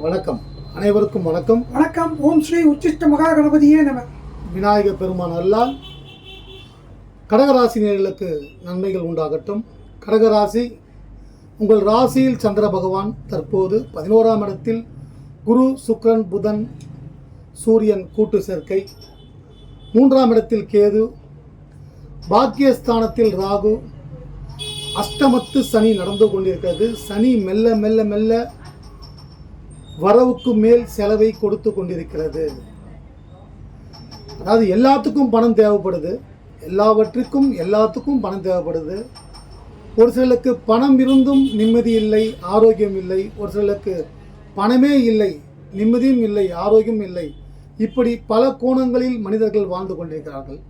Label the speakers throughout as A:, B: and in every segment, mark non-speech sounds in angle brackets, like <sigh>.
A: வணக்கம். அனைவருக்கும் வணக்கம்.
B: வணக்கம். ஓம் ஸ்ரீ உச்சிஷ்ட மகா கணபதியே நம.
A: விநாயக பெருமான் அல்லால் கடகராசினியர்களுக்கு நன்மைகள் உண்டாகட்டும். கடகராசி உங்கள் ராசியில் சந்திர பகவான் தற்போது பதினோராம் இடத்தில் குரு சுக்கிரன் புதன் சூரியன் கூட்டு சேர்க்கை. மூன்றாம் இடத்தில் கேது பாக்கியஸ்தானத்தில் ராகு. அஷ்டமத்து சனி நடந்து கொண்டிருக்கிறது. சனி மெல்ல மெல்ல மெல்ல வரவுக்கு மேல் செலவை கொடுத்து கொண்டிருக்கிறது. அதாவது எல்லாத்துக்கும் பணம் தேவைப்படுது. எல்லாவற்றுக்கும் எல்லாத்துக்கும் பணம் தேவைப்படுது. ஒரு சிலருக்கு பணம் இருந்தும் நிம்மதி இல்லை ஆரோக்கியம் இல்லை. ஒரு சிலருக்கு பணமே இல்லை நிம்மதியும் இல்லை ஆரோக்கியம் இல்லை. இப்படி பல கோணங்களில் மனிதர்கள் வாழ்ந்து கொண்டிருக்கிறார்கள்.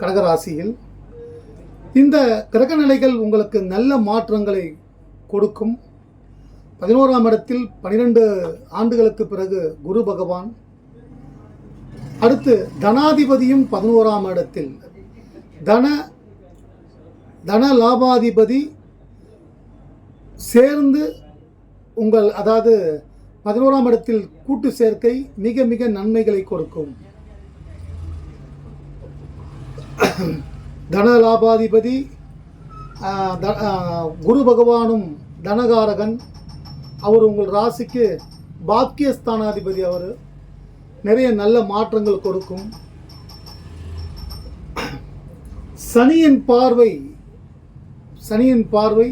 A: கடகராசியில் இந்த கிரக நிலைகள் உங்களுக்கு நல்ல மாற்றங்களை கொடுக்கும். பதினோராம் இடத்தில் பனிரெண்டு ஆண்டுகளுக்கு பிறகு குரு பகவான் அடுத்து தனாதிபதியும் பதினோராம் இடத்தில். தன தன லாபாதிபதி சேர்ந்து உங்கள் அதாவது பதினோராம் இடத்தில் கூட்டு சேர்க்கை மிக மிக நன்மைகளை கொடுக்கும். தன லாபாதிபதி குரு பகவானும் தனகாரகன் அவர் உங்கள் ராசிக்கு பாக்கியஸ்தானாதிபதி அவர் நிறைய நல்ல மாற்றங்கள் கொடுக்கும். சனியின் பார்வை சனியின் பார்வை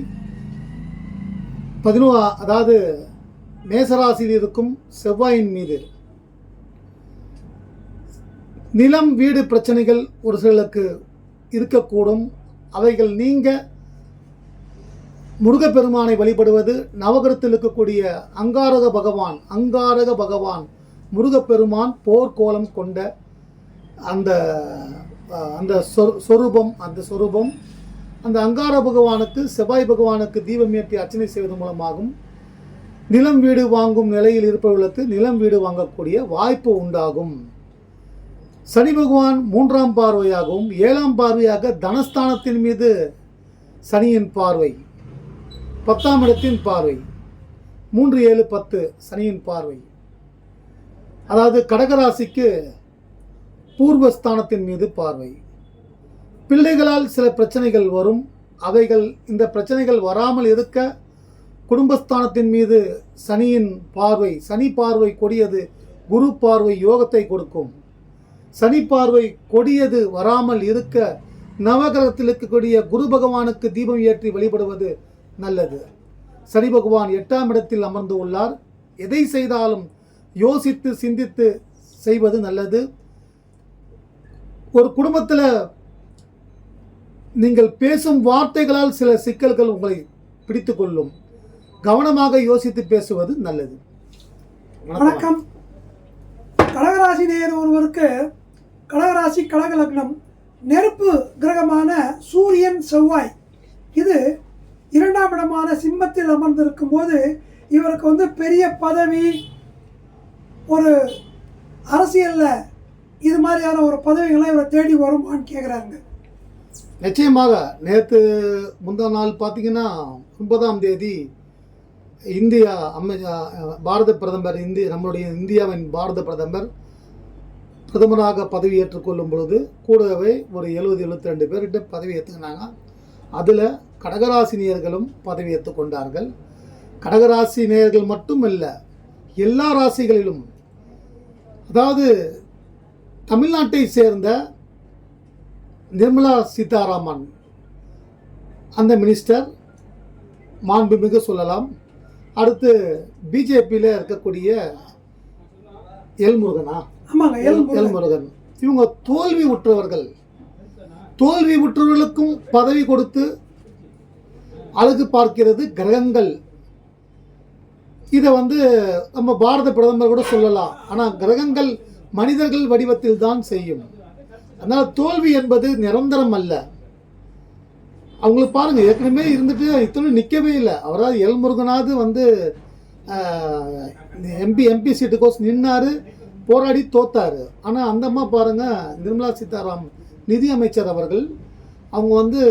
A: பதினோ அதாவது மேசராசியில் இருக்கும் செவ்வாயின் மீது. நிலம் வீடு பிரச்சனைகள் ஒரு சிலருக்கு இருக்கக்கூடும். அவைகள் நீங்க முருகப்பெருமானை வழிபடுவது நவகிரத்தில் இருக்கக்கூடிய அங்காரக பகவான் அங்காரக பகவான் முருகப்பெருமான் போர்க்கோலம் கொண்ட அந்த அந்த சொரூபம் அந்த சொரூபம். அந்த அங்கார பகவானுக்கு செவ்வாய் பகவானுக்கு தீபம் ஏற்றி அர்ச்சனை செய்வதன் மூலமாகும். நிலம் வீடு வாங்கும் நிலையில் இருப்பவர்களுக்கு நிலம் வீடு வாங்கக்கூடிய வாய்ப்பு உண்டாகும். சனி பகவான் மூன்றாம் பார்வையாகவும் ஏழாம் பார்வையாக தனஸ்தானத்தின் மீது சனியின் பார்வை. பத்தாம் இடத்தின் பார்வை. மூன்று ஏழு பத்து சனியின் பார்வை. அதாவது கடகராசிக்கு பூர்வஸ்தானத்தின் மீது பார்வை. பிள்ளைகளால் சில பிரச்சனைகள் வரும். அவைகள் இந்த பிரச்சனைகள் வராமல் இருக்க குடும்பஸ்தானத்தின் மீது சனியின் பார்வை சனி பார்வை கொடியது குரு பார்வை யோகத்தை கொடுக்கும். சனி பார்வை கொடியது வராமல் இருக்க நவகிரகத்தில் இருக்கக்கூடிய குரு பகவானுக்கு தீபம் ஏற்றி வழிபடுவது நல்லது. சனி பகவான் எட்டாம் இடத்தில் அமர்ந்து உள்ளார். எதை செய்தாலும் யோசித்து சிந்தித்து செய்வது நல்லது. ஒரு குடும்பத்தில் நீங்கள் பேசும் வார்த்தைகளால் சில சிக்கல்கள் உங்களை பிடித்து கொள்ளும் கவனமாக யோசித்து பேசுவது நல்லது.
B: வணக்கம். கடகராசி நேர் ஒருவருக்கு கடகராசி கடக லக்னம் நெருப்பு கிரகமான சூரியன் செவ்வாய். இது இரண்டாம் இடமான சிம்மத்தில் அமர்ந்திருக்கும் போது இவருக்கு வந்து பெரிய பதவி ஒரு அரசியலில் இது மாதிரியான ஒரு பதவிகள்லாம் இவரை தேடி வருமான்னு கேட்குறாங்க
A: நிச்சயமாக நேற்று முந்தா நாள் பார்த்தீங்கன்னா ஒன்பதாம் தேதி இந்தியா அமை பாரத பிரதமர் இந்திய நம்மளுடைய இந்தியாவின் பாரத பிரதமர் பிரதமராக பதவி ஏற்றுக்கொள்ளும் பொழுது கூடவே ஒரு எழுபது எழுபத்தி ரெண்டு பேர்கிட்ட பதவி ஏற்றுக்கினாங்க அதில் கடகராசினியர்களும் பதவி ஏற்றுக்கொண்டார்கள் கடகராசி நேயர்கள் மட்டும் இல்லை எல்லா ராசிகளிலும் அதாவது தமிழ்நாட்டை சேர்ந்த நிர்மலா சீதாராமன் அந்த மினிஸ்டர் மாண்புமிகு சொல்லலாம். அடுத்து பிஜேபியில் இருக்கக்கூடிய எல் முருகனா?
B: ஆமாங்க
A: எல் முருகன். இவங்க தோல்வி உற்றவர்கள். தோல்வி உற்றவர்களுக்கும் பதவி கொடுத்து அழகு பார்க்கிறது கிரகங்கள். இதை வந்து நம்ம பாரத பிரதமர் கூட சொல்லலாம். ஆனால் கிரகங்கள் மனிதர்கள் வடிவத்தில் தான் செய்யும். அதனால் தோல்வி என்பது நிரந்தரம் அல்ல. அவங்களுக்கு பாருங்க ஏற்கனவே இருந்துட்டு இத்தனை நிற்கவே இல்லை. அவராது எல் முருகனாவது வந்து எம்பி எம்பி சீட்டுக்கோஸ் நின்னார் போராடி தோத்தாரு. ஆனால் அந்த அம்மா பாருங்க நிர்மலா சீதாராம் நிதி அமைச்சர் அவர்கள் அவங்க வந்து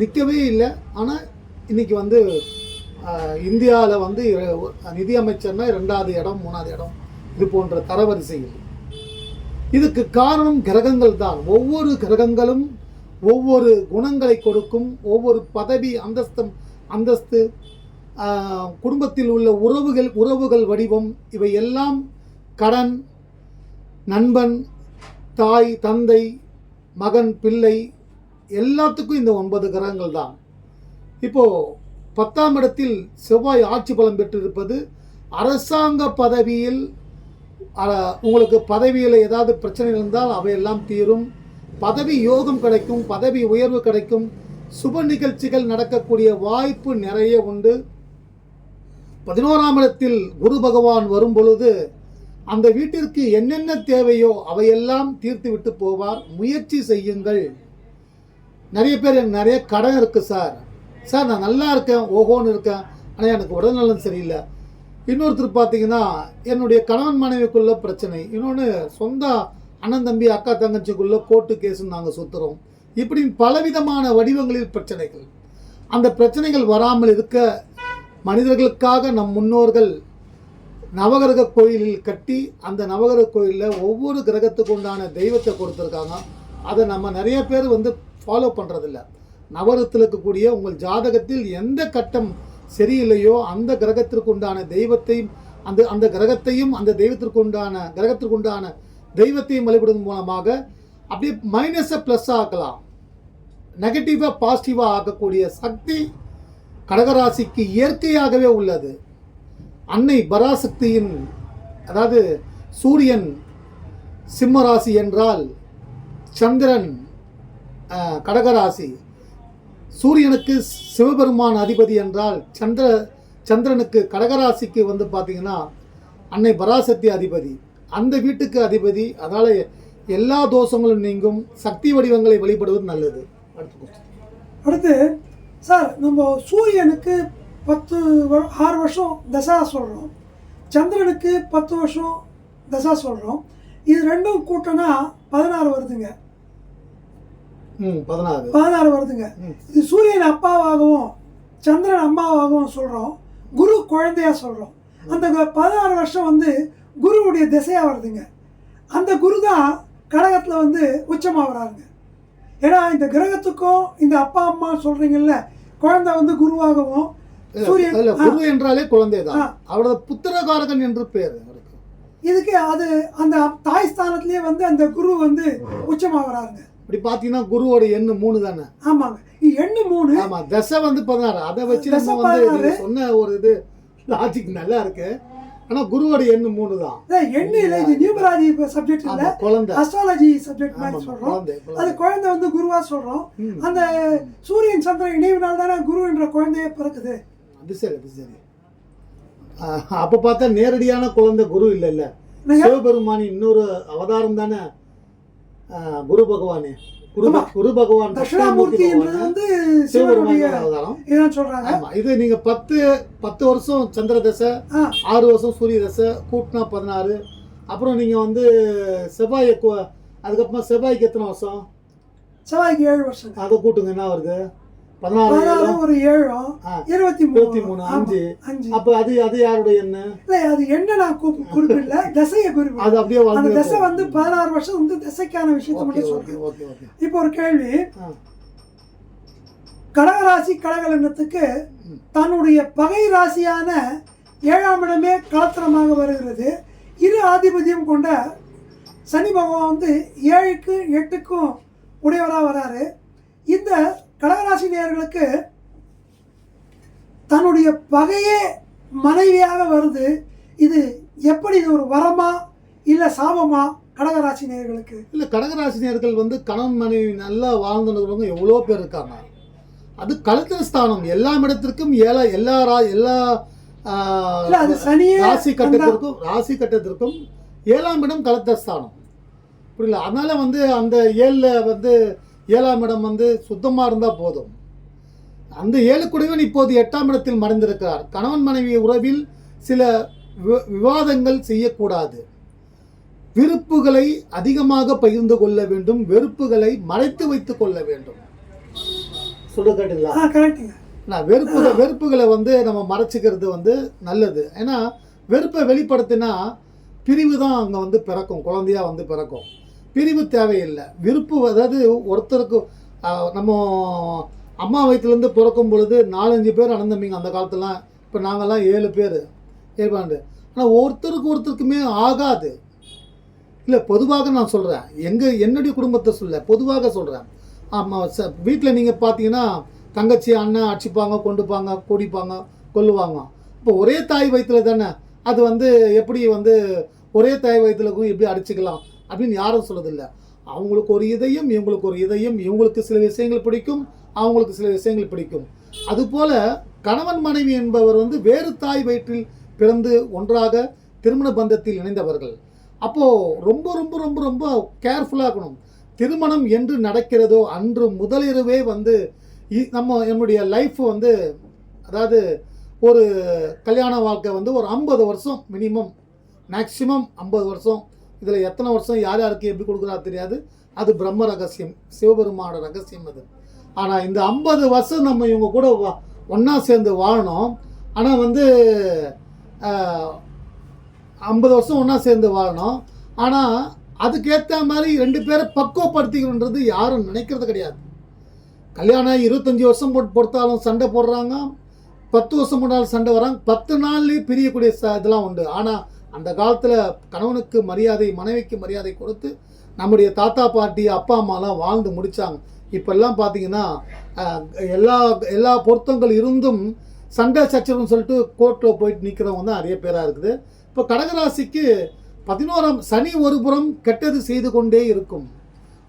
A: நிற்கவே இல்லை. ஆனால் இன்னைக்கு வந்து இந்தியாவில் வந்து நிதியமைச்சர்னா ரெண்டாவது இடம் மூணாவது இடம். இது போன்ற தரவரிசையில் இதுக்கு காரணம் கிரகங்கள் தான். ஒவ்வொரு கிரகங்களும் ஒவ்வொரு குணங்களை கொடுக்கும் ஒவ்வொரு பதவி அந்தஸ்தம் அந்தஸ்து குடும்பத்தில் உள்ள உறவுகள் உறவுகள் வடிவம் இவை எல்லாம் கடன் நண்பன் தாய் தந்தை மகன் பிள்ளை எல்லாத்துக்கும் இந்த ஒன்பது கிரகங்கள் தான். இப்போ பத்தாம் இடத்தில் செவ்வாய் ஆட்சி பலம் பெற்றிருப்பது அரசாங்க பதவியில் உங்களுக்கு பதவியில் ஏதாவது பிரச்சனை இருந்தால் அவையெல்லாம் தீரும். பதவி யோகம் கிடைக்கும் பதவி உயர்வு கிடைக்கும். சுப நிகழ்ச்சிகள் நடக்கக்கூடிய வாய்ப்பு நிறைய உண்டு. பதினோராம் இடத்தில் குரு பகவான் வரும் பொழுது அந்த வீட்டிற்கு என்னென்ன தேவையோ அவையெல்லாம் தீர்த்து விட்டு போவார். முயற்சி செய்யுங்கள். நிறைய பேர் நிறைய கடன் இருக்குது சார். சார் நான் நல்லா இருக்கேன் ஓஹோன்னு இருக்கேன் ஆனால் எனக்கு உடல்நலம் சரியில்லை. இன்னொருத்தர் பார்த்தீங்கன்னா என்னுடைய கணவன் மனைவிக்குள்ள பிரச்சனை. இன்னொன்று சொந்த அண்ணன் தம்பி அக்கா தங்கச்சிக்குள்ள கோர்ட்டு கேஸுன்னு நாங்கள் சுற்றுறோம் இப்படி பலவிதமான வடிவங்களில் பிரச்சனைகள். அந்த பிரச்சனைகள் வராமல் இருக்க மனிதர்களுக்காக நம் முன்னோர்கள் நவகிரக கோயிலில் கட்டி அந்த நவகிரக கோயிலில் ஒவ்வொரு கிரகத்துக்கு உண்டான தெய்வத்தை கொடுத்துருக்காங்க. அதை நம்ம நிறைய பேர் வந்து ஃபாலோ பண்ணுறதில்ல நவரத்தில் இருக்கக்கூடிய உங்கள் ஜாதகத்தில் எந்த கட்டம் சரியில்லையோ அந்த கிரகத்திற்கு உண்டான தெய்வத்தையும் அந்த அந்த கிரகத்தையும் அந்த தெய்வத்திற்கு உண்டான கிரகத்திற்கு உண்டான தெய்வத்தையும் வழிபடுவதன் மூலமாக அப்படியே மைனஸை ப்ளஸ் ஆக்கலாம். நெகட்டிவாக பாசிட்டிவாக ஆக்கக்கூடிய சக்தி கடகராசிக்கு இயற்கையாகவே உள்ளது. அன்னை பராசக்தியின் அதாவது சூரியன் சிம்மராசி என்றால் சந்திரன் கடகராசி. சூரியனுக்கு சிவபெருமான் அதிபதி என்றால் சந்திர சந்திரனுக்கு கடகராசிக்கு வந்து பார்த்தீங்கன்னா அன்னை பராசக்தி அதிபதி. அந்த வீட்டுக்கு அதிபதி. அதனால் எல்லா தோஷங்களும் நீங்கும். சக்தி வடிவங்களை வழிபடுவது நல்லது. அடுத்து
B: சார் நம்ம சூரியனுக்கு பத்து ஆறு வருஷம் தசா சொல்கிறோம் சந்திரனுக்கு பத்து வருஷம் தசா சொல்கிறோம் இது ரெண்டும் கூட்டினா பதினாறு வருதுங்க.
A: பதினாறு.
B: பதினாறு வருதுங்க. இது சூரியன் அப்பாவாகவும் சந்திரன் அம்மாவாகவும் சொல்கிறோம் குரு குழந்தையா சொல்கிறோம் அந்த பதினாறு வருஷம் வந்து குருவுடைய திசையாக வருதுங்க. அந்த குரு தான் கடகத்தில் வந்து உச்சமாக வராருங்க. ஏன்னா இந்த கிரகத்துக்கும் இந்த அப்பா அம்மா சொல்கிறீங்கல்ல குழந்தை வந்து குருவாகவும் சூரியன்
A: குரு என்றாலே குழந்தை தான். அவரது புத்திரகாரகன் என்று பேர்
B: இதுக்கு அது அந்த தாய் ஸ்தானத்திலேயே வந்து அந்த குரு வந்து உச்சமாக வராருங்க.
A: இப்படி பார்த்தீங்கன்னா குருவோட எண்ணு மூணு தானே?
B: ஆமாங்க. எண்ணு மூணு
A: ஆமா தசை வந்து பதினாறு. அதை வச்சு நம்ம வந்து சொன்ன ஒரு இது லாஜிக் நல்லா இருக்கு. ஆனா குருவோட எண்ணு மூணு தான்.
B: எண்ணு இல்லை இது நியூமராஜி சப்ஜெக்ட் இல்லை.
A: குழந்தை.
B: அஸ்ட்ராலஜி சப்ஜெக்ட் மாதிரி
A: குழந்தை
B: அது
A: குழந்தை.
B: வந்து குருவா சொல்றோம். அந்த சூரியன் சந்திரன் இணைவினால் தானே குரு என்ற குழந்தையே பிறக்குது.
A: அது சரி அது சரி. அப்ப பார்த்தா நேரடியான குழந்தை குரு இல்ல இல்ல? சிவபெருமானி இன்னொரு அவதாரம் தானே? குரு பகவானே. குரு பகவான்
B: தட்சிணாமூர்த்தி என்பது வந்து சிவனுடைய சொல்றாங்க.
A: இது நீங்க பத்து பத்து வருஷம் சந்திர தசை ஆறு வருஷம் சூரிய தசை கூட்டினா பதினாறு. அப்புறம் நீங்க வந்து செவ்வாய் அதுக்கப்புறமா செவ்வாய்க்கு எத்தனை வருஷம்?
B: செவ்வாய்க்கு ஏழு வருஷம்.
A: அதை கூட்டுங்க என்ன வருது? பதினாறு
B: பதினாறு
A: ஏழு,
B: ஒரு ஏழும்
A: ஆ,
B: இருபத்தி
A: இருபத்தி
B: மூணு.
A: மூணு
B: ஆமா,
A: அஞ்சு.
B: அஞ்சு.
A: அப்ப அது அது யாருடைய என்ன
B: இல்ல அது என்ன நான் குறி- <laughs> குறிப்பிடல. திசையை குறிப்பிடல.
A: அது அப்படியே
B: அந்த
A: வளர்ந்து
B: திசை வந்து பதினாறு வருஷம் வந்து திசைக்கான விஷயத்தை மட்டும் சொல்றேன். இப்போ ஒரு கேள்வி.
A: ஆ.
B: கடகராசி கடகலன்னத்துக்கு
A: ம்.
B: தன்னுடைய பகை ராசியான ஏழாம் இடமே களத்திரமாக வருகிறது. இரு ஆதிபத்தியம் கொண்ட சனி பகவான் வந்து ஏழுக்கு எட்டுக்கும் உடையவராக வராரு. இந்த கடகராசி நேயர்களுக்கு தன்னுடைய பகையே மனைவியாக வருது. இது எப்படி இது ஒரு வரமா இல்லை சாபமா கடகராசி நேயர்களுக்கு?
A: இல்ல கடகராசினியர்கள் வந்து கணவன் மனைவி நல்லா வாழ்ந்துருக்கிறவங்க எவ்வளோ பேர் இருக்காங்க. அது கழுத்திர ஸ்தானம். எல்லா இடத்திற்கும் ஏழா எல்லா ரா- எல்லா ராசி கட்டத்திற்கும் ராசி கட்டத்திற்கும் ஏழாம் இடம் கலத்த ஸ்தானம். புரியல அதனால வந்து அந்த ஏழில் வந்து ஏழாம் இடம் வந்து சுத்தமாக இருந்தால் போதும். அந்த ஏழு குடைவன் இப்போது எட்டாம் இடத்தில் மறைந்திருக்கிறார். கணவன் மனைவி உறவில் சில வி- விவாதங்கள் செய்யக்கூடாது. விருப்புகளை அதிகமாக பகிர்ந்து கொள்ள வேண்டும். வெறுப்புகளை மறைத்து வைத்துக் கொள்ள வேண்டும். சொல்ல கேட்டீங்களா?
B: ஆ கரெக்டுங்க
A: நான் வெறுப்பு வெறுப்புகளை வந்து நம்ம மறைச்சிக்கிறது வந்து நல்லது. ஏன்னா வெறுப்பை வெளிப்படுத்தினா பிரிவு தான் அங்கே வந்து பிறக்கும். குழந்தையா வந்து பிறக்கும். பிரிவு தேவையில்லை. விருப்பு அதாவது ஒருத்தருக்கு நம்ம அம்மா வயிற்றுலேருந்து பிறக்கும் பொழுது நாலஞ்சு பேர் அனந்தமிங்க அந்த காலத்துலாம் இப்போ நாங்கள்லாம் ஏழு பேர். ஏற்பாண்டு ஆனால் ஒருத்தருக்கு ஒருத்தருக்குமே ஆகாது. இல்லை பொதுவாக நான் சொல்கிறேன் எங்கள் என்னுடைய குடும்பத்தை சொல்ல பொதுவாக சொல்கிறேன் ஆமாம் ச வீட்டில் நீங்கள் பார்த்தீங்கன்னா தங்கச்சி அண்ணன் அடிச்சுப்பாங்க கொண்டுப்பாங்க கூடிப்பாங்க கொல்லுவாங்க. இப்போ ஒரே தாய் வயிற்றுல தானே? அது வந்து எப்படி வந்து ஒரே தாய் வயிற்றுலக்கும் எப்படி அடிச்சுக்கலாம்? அப்படின்னு யாரும் சொல்லதில்லை. அவங்களுக்கு ஒரு இதயம் இவங்களுக்கு ஒரு இதயம் இவங்களுக்கு சில விஷயங்கள் பிடிக்கும் அவங்களுக்கு சில விஷயங்கள் பிடிக்கும். அதுபோல கணவன் மனைவி என்பவர் வந்து வேறு தாய் வயிற்றில் பிறந்து ஒன்றாக திருமண பந்தத்தில் இணைந்தவர்கள். அப்போது ரொம்ப ரொம்ப ரொம்ப ரொம்ப கேர்ஃபுல்லாக இருக்கணும். திருமணம் என்று நடக்கிறதோ அன்று முதலிரவே வந்து இ- நம்ம என்னுடைய லைஃப் வந்து அதாவது ஒரு கல்யாண வாழ்க்கை வந்து ஒரு ஐம்பது வருஷம் மினிமம் மேக்ஸிமம் ஐம்பது வருஷம் இதில் எத்தனை வருஷம் யார் யாருக்கு எப்படி கொடுக்குறா தெரியாது. அது பிரம்ம ரகசியம் சிவபெருமானோட ரகசியம் அது. ஆனால் இந்த ஐம்பது வருஷம் நம்ம இவங்க கூட ஒன்றா சேர்ந்து வாழணும். ஆனால் வந்து ஐம்பது வருஷம் ஒன்றா சேர்ந்து வாழணும். ஆனால் அதுக்கேற்ற மாதிரி ரெண்டு பேரை பக்குவப்படுத்திக்கணுன்றது யாரும் நினைக்கிறது கிடையாது. கல்யாணம் இருபத்தஞ்சி வருஷம் போட்டு பொறுத்தாலும் சண்டை போடுறாங்க. பத்து வருஷம் போனாலும் சண்டை வராங்க. பத்து நாள்லேயே பிரியக்கூடிய ச இதெல்லாம் உண்டு. ஆனால் அந்த காலத்தில் கணவனுக்கு மரியாதை மனைவிக்கு மரியாதை கொடுத்து நம்முடைய தாத்தா பாட்டி அப்பா அம்மாலாம் வாழ்ந்து முடித்தாங்க இப்போல்லாம் பார்த்தீங்கன்னா எல்லா எல்லா பொருத்தங்கள் இருந்தும் சண்டை சச்சரவுன்னு சொல்லிட்டு கோர்ட்டில் போயிட்டு நிற்கிறவங்க தான் நிறைய பேராக இருக்குது. இப்போ கடகராசிக்கு பதினோராம் சனி ஒரு புறம் கெட்டது செய்து கொண்டே இருக்கும்.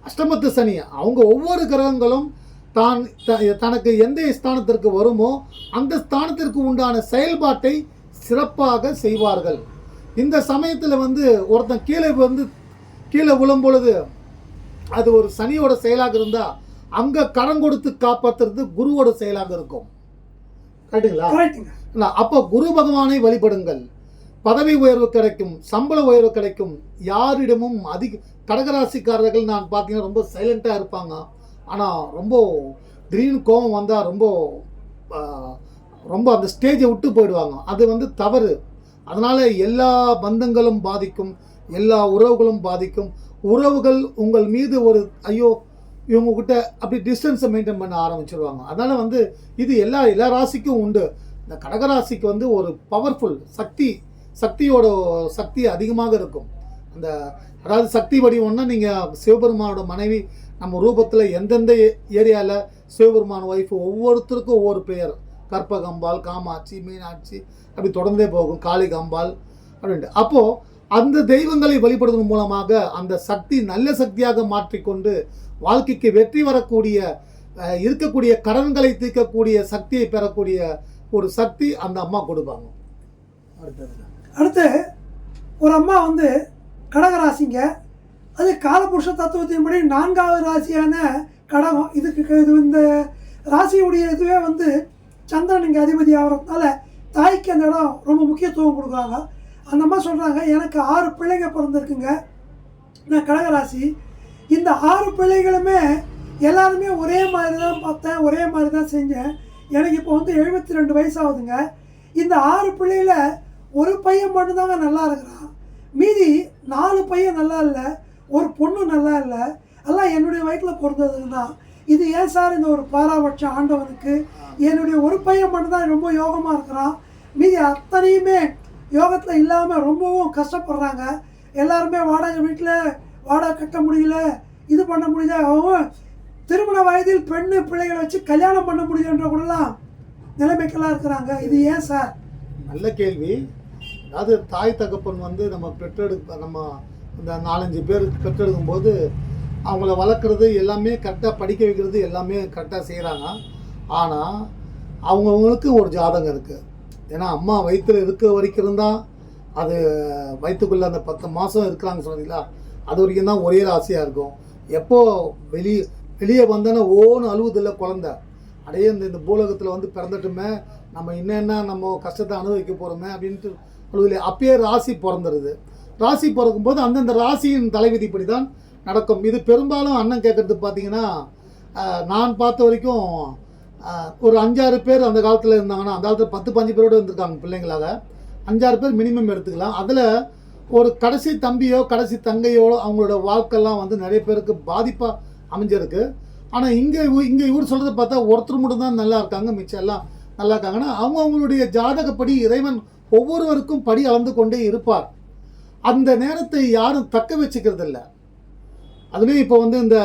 A: அஷ்டமத்து சனி அவங்க ஒவ்வொரு கிரகங்களும் தான் த- தனக்கு எந்த ஸ்தானத்திற்கு வருமோ அந்த ஸ்தானத்திற்கு உண்டான செயல்பாட்டை சிறப்பாக செய்வார்கள். இந்த சமயத்தில் வந்து ஒருத்தன் கீழே வந்து கீழே விழும் பொழுது அது ஒரு சனியோட செயலாக இருந்தால் அங்கே கடன் கொடுத்து காப்பாற்றுறது குருவோட செயலாக இருக்கும். கரெக்டுங்களா அப்போ குரு பகவானை வழிபடுங்கள். பதவி உயர்வு கிடைக்கும் சம்பள உயர்வு கிடைக்கும். யாரிடமும் அதிக கடகராசிக்காரர்கள் நான் பார்த்தீங்கன்னா ரொம்ப சைலண்ட்டாக இருப்பாங்க. ஆனால் ரொம்ப திடீர்னு கோபம் வந்தால் ரொம்ப ரொம்ப அந்த ஸ்டேஜை விட்டு போயிடுவாங்க. அது வந்து தவறு. அதனால் எல்லா பந்தங்களும் பாதிக்கும் எல்லா உறவுகளும் பாதிக்கும். உறவுகள் உங்கள் மீது ஒரு ஐயோ இவங்கக்கிட்ட அப்படி டிஸ்டன்ஸை மெயின்டைன் பண்ண ஆரம்பிச்சிருவாங்க. அதனால் வந்து இது எல்லா எல்லா ராசிக்கும் உண்டு. இந்த கடகராசிக்கு வந்து ஒரு பவர்ஃபுல் சக்தி சக்தியோட சக்தி அதிகமாக இருக்கும். அந்த அதாவது சக்தி வடிவம்னா நீங்கள் சிவபெருமானோட மனைவி நம்ம ரூபத்தில் எந்தெந்த ஏரியாவில் சிவபெருமான் ஒய்ஃப் ஒவ்வொருத்தருக்கும் ஒவ்வொரு பெயர். கற்பகம்பால் காமாட்சி மீனாட்சி அப்படி தொடர்ந்தே போகும் காளிகாம்பாள் அப்படின்ட்டு. அப்போது அந்த தெய்வங்களை வழிபடுவதன் மூலமாக அந்த சக்தி நல்ல சக்தியாக மாற்றிக்கொண்டு வாழ்க்கைக்கு வெற்றி வரக்கூடிய இருக்கக்கூடிய கடன்களை தீர்க்கக்கூடிய சக்தியை பெறக்கூடிய ஒரு சக்தி அந்த அம்மா கொடுப்பாங்க. அடுத்தது.
B: அடுத்து ஒரு அம்மா வந்து கடகராசிங்க அது காலபுருஷ தத்துவத்தின்படி நான்காவது ராசியான கடகம். இதுக்கு இது இந்த ராசியுடைய இதுவே வந்து சந்திரன் இங்கே அதிபதி ஆகிறதுனால தாய்க்கு அந்த இடம் ரொம்ப முக்கியத்துவம் கொடுக்குறாங்க. அந்த அம்மா சொல்கிறாங்க எனக்கு ஆறு பிள்ளைங்க பிறந்திருக்குங்க. நான் கடகராசி. இந்த ஆறு பிள்ளைகளுமே எல்லாருமே ஒரே மாதிரி தான் பார்த்தேன் ஒரே மாதிரி தான் செஞ்சேன். எனக்கு இப்போ வந்து எழுபத்தி ரெண்டு வயசு ஆகுதுங்க இந்த ஆறு பிள்ளையில் ஒரு பையன் மட்டும்தாங்க நல்லா இருக்கிறான். மீதி நாலு பையன் நல்லா இல்லை ஒரு பொண்ணு நல்லா இல்லை. எல்லாம் என்னுடைய வயிற்றில் பிறந்ததுங்க தான் இது ஏன் சார் இந்த ஒரு பாராபட்சம் ஆண்டவனுக்கு? என்னுடைய ஒரு பையன் மட்டும்தான் ரொம்ப யோகமாக இருக்கிறான். மீதி அத்தனையுமே யோகத்தில் இல்லாமல் ரொம்பவும் கஷ்டப்படுறாங்க. எல்லாருமே வாடகை வீட்டில் வாடகை கட்ட முடியல இது பண்ண முடியல. அவங்க திருமண வயதில் பெண்ணு பிள்ளைகளை வச்சு கல்யாணம் பண்ண முடியலன்ற கூடலாம் நிலைமைக்கெல்லாம் இருக்கிறாங்க. இது ஏன் சார்?
A: நல்ல கேள்வி. அதாவது தாய் தகப்பன் வந்து நம்ம பெற்றெடுக்க நம்ம இந்த நாலஞ்சு பேர் பெற்றெடுக்கும் போது அவங்கள வளர்க்குறது எல்லாமே கரெக்டாக படிக்க வைக்கிறது எல்லாமே கரெக்டாக செய்கிறாங்க ஆனால் அவங்கவுங்களுக்கு ஒரு ஜாதகம் இருக்குது ஏன்னா அம்மா வயிற்றில் இருக்க வரைக்கும் இருந்தால் அது வயிற்றுக்குள்ளே அந்த பத்து மாதம் இருக்கிறாங்க சொன்னீங்களா அது வரைக்கும் தான் ஒரே ராசியாக இருக்கும். எப்போ வெளியே வெளியே வந்தோன்னே ஓன்னு அழுவுதில்ல குழந்த. அடையே இந்த இந்த பூலகத்தில் வந்து பிறந்துட்டுமே நம்ம என்னென்ன நம்ம கஷ்டத்தை அனுபவிக்க போகிறோமே அப்படின்ட்டு அழுவதில்லை அப்பயே ராசி பிறந்துடுது ராசி பிறக்கும்போது அந்தந்த ராசியின் தலைவிதிப்படி தான் நடக்கும். இது பெரும்பாலும் அண்ணன் கேட்குறது பார்த்தீங்கன்னா நான் பார்த்த வரைக்கும் ஒரு அஞ்சாறு பேர் அந்த காலத்தில் இருந்தாங்கன்னா அந்த காலத்தில் பத்து பஞ்சு பேரோடு இருந்திருக்காங்க பிள்ளைங்களாக அஞ்சாறு பேர் மினிமம் எடுத்துக்கலாம். அதில் ஒரு கடைசி தம்பியோ கடைசி தங்கையோ அவங்களோட வாழ்க்கைலாம் வந்து நிறைய பேருக்கு பாதிப்பாக அமைஞ்சிருக்கு. ஆனால் இங்கே இங்கே இவர் சொல்கிறத பார்த்தா ஒருத்தர் மட்டும் தான் நல்லா இருக்காங்க. மிச்சம் எல்லாம் நல்லா இருக்காங்கன்னா அவங்க அவங்களுடைய ஜாதகப்படி இறைவன் ஒவ்வொருவருக்கும் படி அளந்து கொண்டே இருப்பார். அந்த நேரத்தை யாரும் தக்க வச்சுக்கிறது இல்லை அதுலேயும் இப்போ வந்து இந்த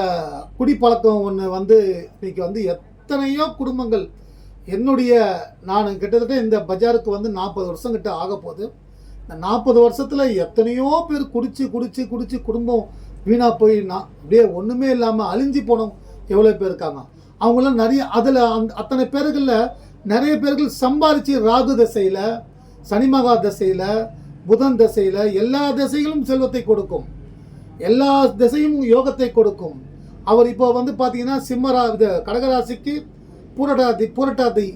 A: குடிப்பழக்கம் ஒன்று வந்து இன்றைக்கி வந்து எத்தனையோ குடும்பங்கள் என்னுடைய நான் கிட்டத்தட்ட இந்த பஜாருக்கு வந்து நாற்பது வருஷம் கிட்ட ஆக போகுது. இந்த நாற்பது வருஷத்தில் எத்தனையோ பேர் குடித்து குடித்து குடித்து குடும்பம் வீணாக போய் நான் அப்படியே ஒன்றுமே இல்லாமல் அழிஞ்சு போனோம் எவ்வளோ பேர் இருக்காங்க. அவங்களாம் நிறைய அதில் அந்த அத்தனை பேர்களில் நிறைய பேர்கள் சம்பாதிச்சு ராகு தசையில் சனிமகா தசையில் புதன் தசையில் எல்லா திசைகளும் செல்வத்தை கொடுக்கும். எல்லா திசையும் யோகத்தை கொடுக்கும். அவர் இப்போ வந்து பார்த்தீங்கன்னா சிம்மரா இது கடகராசிக்கு பூரட்டாதி பூரட்டாதி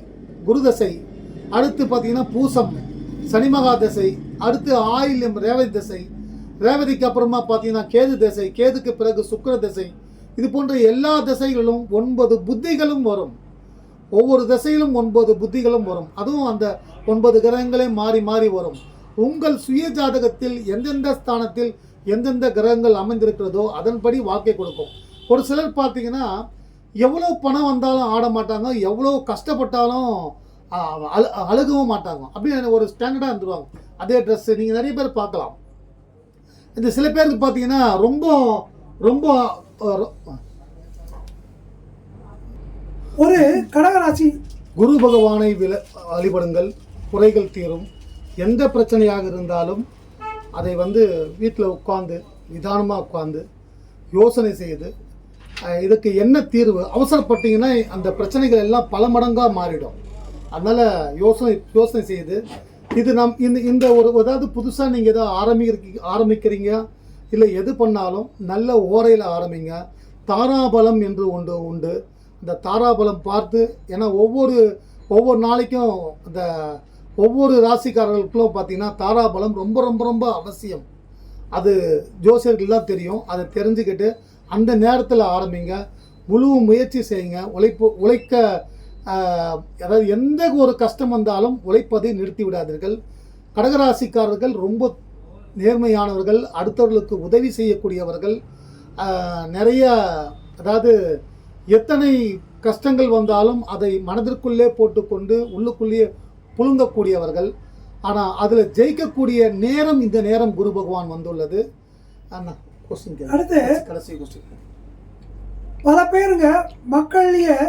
A: குருதசை அடுத்து பார்த்தீங்கன்னா பூசம் சனிமகா தசை. அடுத்து ஆயில்யம் ரேவதி தசை. ரேவதிக்கு அப்புறமா பார்த்தீங்கன்னா கேது தசை. கேதுக்கு பிறகு சுக்கர தசை. இது போன்ற எல்லா திசைகளிலும் ஒன்பது புத்திகளும் வரும். ஒவ்வொரு திசையிலும் ஒன்பது புத்திகளும் வரும். அதுவும் அந்த ஒன்பது கிரகங்களே மாறி மாறி வரும். உங்கள் சுய ஜாதகத்தில் எந்தெந்த ஸ்தானத்தில் எந்தெந்த கிரகங்கள் அமைந்திருக்கிறதோ அதன்படி வாக்கை கொடுக்கும். ஒரு சிலர் பார்த்தீங்கன்னா எவ்வளோ பணம் வந்தாலும் ஆட மாட்டாங்க எவ்வளோ கஷ்டப்பட்டாலும் அழு அழுகவும் மாட்டாங்க. அப்படின்னு ஒரு ஸ்டாண்டர்டாக இருந்துருவாங்க. அதே ட்ரெஸ் நீங்கள் நிறைய பேர் பார்க்கலாம். இந்த சில பேருக்கு பார்த்தீங்கன்னா ரொம்ப ரொம்ப
B: ஒரு கடகராசி.
A: குரு பகவானை வில வழிபடுங்கள். குறைகள் தீரும். எந்த பிரச்சனையாக இருந்தாலும் அதை வந்து வீட்டில் உட்காந்து நிதானமாக உட்காந்து யோசனை செய்து இதுக்கு என்ன தீர்வு? அவசரப்பட்டீங்கன்னா அந்த பிரச்சனைகள் எல்லாம் பல மடங்காக மாறிடும். அதனால் யோசனை யோசனை செய்து இது நம் இந்த இந்த ஒரு ஏதாவது புதுசாக நீங்கள் எதாவது ஆரம்பிக்கிறீங்க ஆரம்பிக்கிறீங்க? இல்லை எது பண்ணாலும் நல்ல ஓரையில் ஆரம்பிங்க. தாராபலம் என்று ஒன்று உண்டு. இந்த தாராபலம் பார்த்து ஏன்னா ஒவ்வொரு ஒவ்வொரு நாளைக்கும் அந்த ஒவ்வொரு ராசிக்காரர்களுக்கும் பார்த்தீங்கன்னா தாராபலம் ரொம்ப ரொம்ப ரொம்ப அவசியம். அது ஜோசியர்கள் தான் தெரியும். அதை தெரிஞ்சுக்கிட்டு அந்த நேரத்தில் ஆரம்பிங்க. முழு முயற்சி செய்யுங்க. உழைப்பு உழைக்க அதாவது எந்த ஒரு கஷ்டம் வந்தாலும் உழைப்பதை நிறுத்தி விடாதீர்கள். கடகராசிக்காரர்கள் ரொம்ப நேர்மையானவர்கள் அடுத்தவர்களுக்கு உதவி செய்யக்கூடியவர்கள். நிறைய அதாவது எத்தனை கஷ்டங்கள் வந்தாலும் அதை மனதிற்குள்ளே போட்டுக்கொண்டு உள்ளுக்குள்ளேயே புழுங்கக்கூடியவர்கள். ஆனால் அதில் ஜெயிக்கக்கூடிய நேரம் இந்த நேரம் குரு பகவான் வந்துள்ளது.
B: அடுத்து
A: கடைசி கொஸ்டின்
B: பல பேருங்க மக்கள்லயே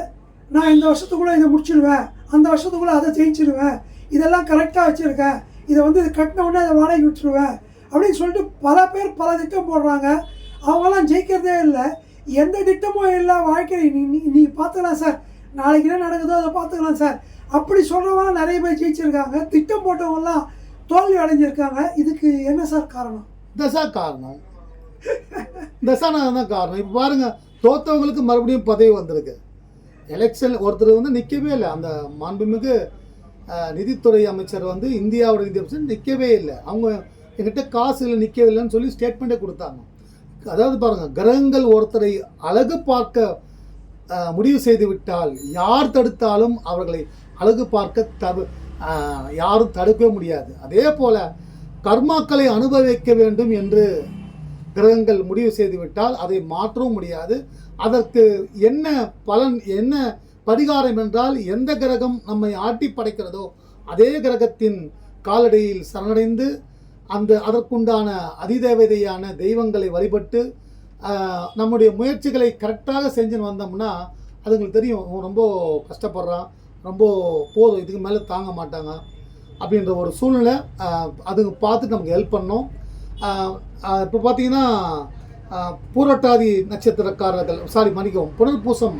B: நான் இந்த வருஷத்துக்குள்ள இதை முடிச்சிடுவேன் அந்த வருஷத்துக்குள்ள அதை ஜெயிச்சிடுவேன் இதெல்லாம் கரெக்டாக வச்சுருக்கேன். இதை வந்து இது கட்டின உடனே அதை வாடகை விட்டுருவேன். அப்படின்னு சொல்லிட்டு பல பேர் பல திட்டம் போடுறாங்க. அவங்கெல்லாம் ஜெயிக்கிறதே இல்லை. எந்த திட்டமும் இல்லை வாழ்க்கையில். நீ நீ- நீ பார்த்துக்கலாம் சார். நாளைக்கு என்ன நடக்குதோ அதை பார்த்துக்கலாம் சார். அப்படி சொல்கிறவங்க நிறைய பேர் ஜெயிச்சிருக்காங்க. திட்டம் போட்டவங்கலாம் தோல்வி அடைஞ்சிருக்காங்க. இதுக்கு என்ன சார் காரணம்?
A: தசா காரணம். தசாநாதன் தான் காரணம்? இப்போ பாருங்கள் தோத்தவங்களுக்கு மறுபடியும் பதவி வந்திருக்கு. எலெக்ஷன் ஒருத்தர் வந்து நிற்கவே இல்லை. அந்த மாண்புமிகு நிதித்துறை அமைச்சர் வந்து இந்தியாவோட நிதி அமைச்சர் நிற்கவே இல்லை. அவங்க எங்கிட்ட காசு இல்லை நிற்கவே இல்லைன்னு சொல்லி ஸ்டேட்மெண்ட்டே கொடுத்தாங்க. அதாவது பாருங்கள் கிரகங்கள் ஒருத்தரை அழகு பார்க்க முடிவு செய்து விட்டால் யார் தடுத்தாலும் அவர்களை அழகு பார்க்க தடு யாரும் தடுக்கவே முடியாது. அதே போல கர்மாக்களை அனுபவிக்க வேண்டும் என்று கிரகங்கள் முடிவு செய்துவிட்டால் அதை மாற்றவும் முடியாது. அதற்கு என்ன பலன் என்ன பரிகாரம் என்றால் எந்த கிரகம் நம்மை ஆட்டி படைக்கிறதோ அதே கிரகத்தின் காலடியில் சரணடைந்து அந்த அதற்குண்டான அதிதேவதையான தெய்வங்களை வழிபட்டு நம்முடைய முயற்சிகளை கரெக்டாக செஞ்சுன்னு வந்தோம்னா அதுங்களுக்கு தெரியும் ரொம்ப கஷ்டப்படுறான். ரொம்ப போதும் இதுக்கு மேலே தாங்க மாட்டாங்க அப்படின்ற ஒரு சூழ்நிலை அதுங்க பார்த்துட்டு நமக்கு ஹெல்ப் பண்ணோம். இப்போ பார்த்தீங்கன்னா பூரட்டாதி நட்சத்திரக்காரர்கள் சாரி மன்னிக்கவும் புனர்பூசம்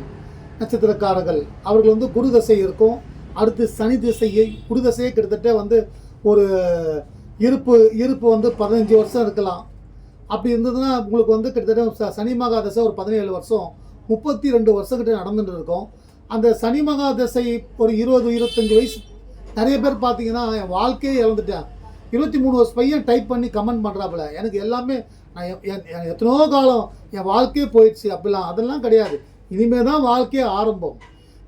A: நட்சத்திரக்காரர்கள் அவர்கள் வந்து குரு தசை இருக்கும். அடுத்து சனி திசையை குரு தசையே கிட்டத்தட்ட வந்து ஒரு இருப்பு இருப்பு வந்து பதினஞ்சு வருஷம் இருக்கலாம். அப்படி இருந்ததுன்னா உங்களுக்கு வந்து கிட்டத்தட்ட ச- சனி மகா தசை ஒரு பதினேழு வருஷம் முப்பத்தி ரெண்டு வருஷம் கிட்ட நடந்துட்டு இருக்கோம். அந்த சனி மகா தசை ஒரு இருபது இருபத்தஞ்சு வயசு. நிறைய பேர் பார்த்தீங்கன்னா என் வாழ்க்கையே இழந்துட்டேன் இருபத்தி மூணு வருஷம் பையன் டைப் பண்ணி கமெண்ட் பண்ணுறாப்புல எனக்கு எல்லாமே நான் எ- என் எத்தனையோ காலம் என் வாழ்க்கையே போயிடுச்சு அப்படிலாம். அதெல்லாம் கிடையாது. இனிமே தான் வாழ்க்கையே ஆரம்பம்.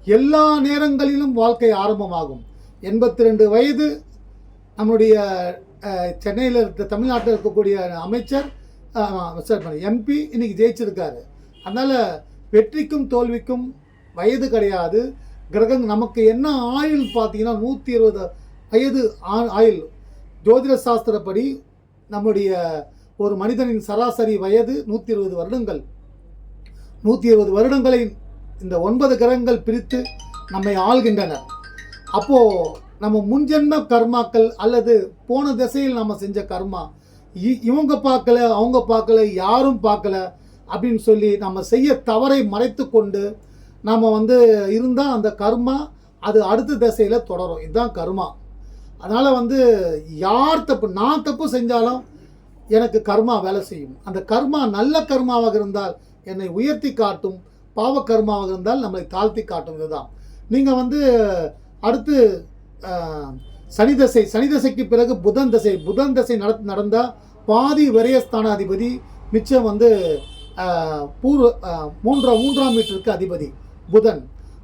A: எல்லா நேரங்களிலும் வாழ்க்கை ஆரம்பமாகும். எண்பத்தி ரெண்டு வயது நம்முடைய சென்னையில் இருக்க தமிழ்நாட்டில் இருக்கக்கூடிய அமைச்சர் எம்பி இன்னைக்கு ஜெயிச்சிருக்காரு. அதனால் வெற்றிக்கும் தோல்விக்கும் வயது கிடையாது. கிரகம் நமக்கு என்ன ஆயுள் பார்த்தீங்கன்னா நூற்றி இருபது வயது ஆ- ஆயுள். ஜோதிட சாஸ்திரப்படி நம்முடைய ஒரு மனிதனின் சராசரி வயது நூற்றி இருபது வருடங்கள். நூற்றி இருபது வருடங்களை இந்த ஒன்பது கிரகங்கள் பிரித்து நம்மை ஆள்கின்றன அப்போது நம்ம முன்ஜென்ம கர்மாக்கள் அல்லது போன திசையில் நம்ம செஞ்ச கர்மா இ- இவங்க பார்க்கல அவங்க பார்க்கல யாரும் பார்க்கல அப்படின்னு சொல்லி நம்ம செய்ய தவறை மறைத்து கொண்டு நம்ம வந்து இருந்தால் அந்த கர்மா அது அடுத்த திசையில் தொடரும். இதுதான் கர்மா. அதனால் வந்து யார் தப்பு நான் தப்பு செஞ்சாலும் எனக்கு கர்மா வேலை செய்யும். அந்த கர்மா நல்ல கர்மாவாக இருந்தால் என்னை உயர்த்தி காட்டும் பாவ கர்மாவாக இருந்தால் நம்மளை தாழ்த்தி காட்டும் இதுதான். நீங்கள் வந்து அடுத்து சனி தசை சனி தசைக்கு பிறகு புதன் தசை. புதன் தசை நட நடந்தால் பாதி விரயஸ்தானாதிபதி மிச்சம் வந்து பூர்வ மூன்றாம் மூன்றாம் வீட்டிற்கு அதிபதி. புதன்.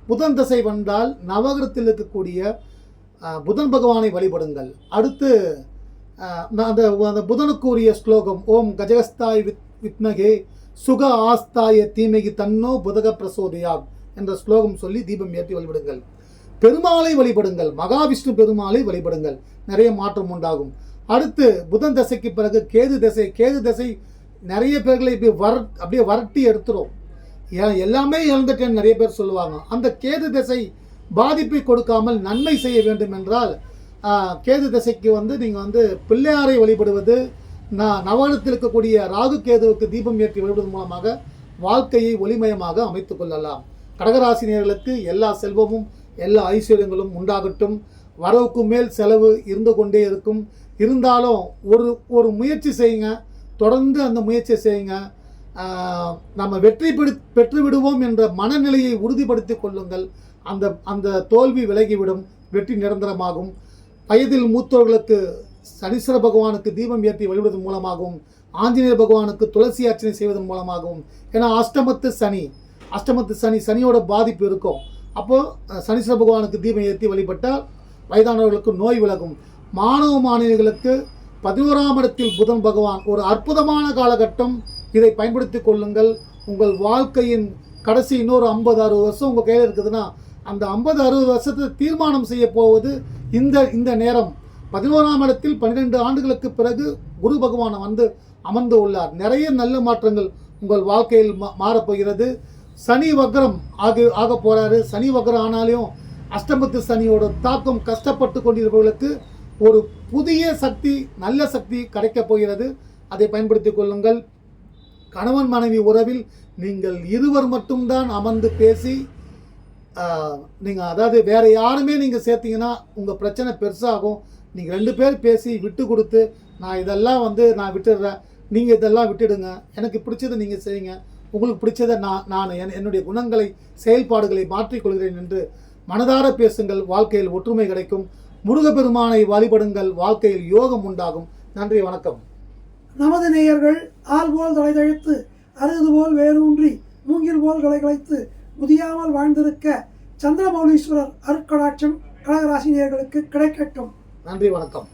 A: புதன் தசை வந்தால் நவகிரகத்தில் இருக்கக்கூடிய புதன் பகவானை வழிபடுங்கள். அடுத்து அந்த அந்த புதனுக்குரிய ஸ்லோகம் ஓம் கஜகஸ்தாய் வித் வித்மகே சுக ஆஸ்தாய தீமகி தன்னோ புதக பிரசோதியா என்ற ஸ்லோகம் சொல்லி தீபம் ஏற்றி வழிபடுங்கள். பெருமாளை வழிபடுங்கள் மகாவிஷ்ணு பெருமாளை வழிபடுங்கள். நிறைய மாற்றம் உண்டாகும். அடுத்து புதன் தசைக்கு பிறகு கேது தசை கேது தசை நிறைய பேர்களை இப்படி வர அப்படியே வரட்டி எடுத்துரும். எல்லாமே இழந்துட்டேன்னு நிறைய பேர் சொல்லுவாங்க. அந்த கேது திசை பாதிப்பை கொடுக்காமல் நன்மை செய்ய வேண்டும் என்றால் கேது திசைக்கு வந்து நீங்கள் வந்து பிள்ளையாரை வழிபடுவது நான் நவகத்தில் இருக்கக்கூடிய ராகு கேதுவுக்கு தீபம் ஏற்றி வழிபடுவதன் மூலமாக வாழ்க்கையை ஒளிமயமாக அமைத்து கொள்ளலாம். கடகராசினியர்களுக்கு எல்லா செல்வமும் எல்லா ஐஸ்வர்யங்களும் உண்டாகட்டும். வரவுக்கு மேல் செலவு இருந்து கொண்டே இருக்கும். இருந்தாலும் ஒரு ஒரு முயற்சி செய்யுங்க. தொடர்ந்து அந்த முயற்சியை செய்யுங்க. நம்ம வெற்றி பெறு பெற்றுவிடுவோம் என்ற மனநிலையை உறுதிப்படுத்திக் கொள்ளுங்கள். அந்த அந்த தோல்வி விலகிவிடும் வெற்றி நிரந்தரமாகும். வயதில் மூத்தோர்களுக்கு சனீஸ்வர பகவானுக்கு தீபம் ஏற்றி வழிபடுவதன் மூலமாகவும் ஆஞ்சநேயர் பகவானுக்கு துளசி அர்ச்சனை செய்வதன் மூலமாகவும் ஏன்னா அஷ்டமத்து சனி அஷ்டமத்து சனி சனியோட பாதிப்பு இருக்கும். அப்போது சனீஸ்வர பகவானுக்கு தீபம் ஏற்றி வழிபட்டால் வயதானவர்களுக்கு நோய் விலகும். மாணவ மாணவிகளுக்கு பதினோராம் இடத்தில் புதன் பகவான் ஒரு அற்புதமான காலகட்டம். இதை பயன்படுத்தி கொள்ளுங்கள். உங்கள் வாழ்க்கையின் கடைசி இன்னொரு ஐம்பது அறுபது வருஷம் உங்கள் கையில் இருக்குதுன்னா அந்த ஐம்பது அறுபது வருஷத்தை தீர்மானம் செய்ய போவது இந்த இந்த நேரம். பதினோராம் இடத்தில் பன்னிரெண்டு ஆண்டுகளுக்கு பிறகு குரு பகவான் வந்து அமர்ந்து உள்ளார். நிறைய நல்ல மாற்றங்கள் உங்கள் வாழ்க்கையில் மா மாறப்போகிறது சனி வக்ரம் ஆக ஆக போகிறாரு சனி வக்ரம் ஆனாலும் அஷ்டமத்து சனியோட தாக்கம் கஷ்டப்பட்டு கொண்டிருப்பவர்களுக்கு ஒரு புதிய சக்தி நல்ல சக்தி கிடைக்கப் போகிறது. அதை பயன்படுத்திக் கொள்ளுங்கள். கணவன் மனைவி உறவில் நீங்கள் இருவர் மட்டும்தான் அமர்ந்து பேசி நீங்கள் அதாவது வேறு யாருமே நீங்கள் சேர்த்தீங்கன்னா உங்கள் பிரச்சனை பெருசாகும். நீங்கள் ரெண்டு பேர் பேசி விட்டு கொடுத்து நான் இதெல்லாம் வந்து நான் விட்டுடுறேன். நீங்கள் இதெல்லாம் விட்டுடுங்க. எனக்கு பிடிச்சதை நீங்கள் செய்யுங்க. உங்களுக்கு பிடிச்சதை நான் நான் என் என்னுடைய குணங்களை செயல்பாடுகளை மாற்றிக்கொள்கிறேன் என்று மனதார பேசுங்கள். வாழ்க்கையில் ஒற்றுமை கிடைக்கும். முருகப்பெருமானை வழிபடுங்கள். வாழ்க்கையில் யோகம் உண்டாகும். நன்றி வணக்கம்.
B: நமது நேயர்கள் ஆள் போல் தலைதழைத்து அருது போல் வேரூன்றி மூங்கில் போல் களைகளைத்து முதியாமல் வாழ்ந்திருக்க சந்திரமௌலீஸ்வரர் அருட்கடாட்சம் கடகராசி நேயர்களுக்கு கிடைக்கட்டும்.
A: நன்றி வணக்கம்.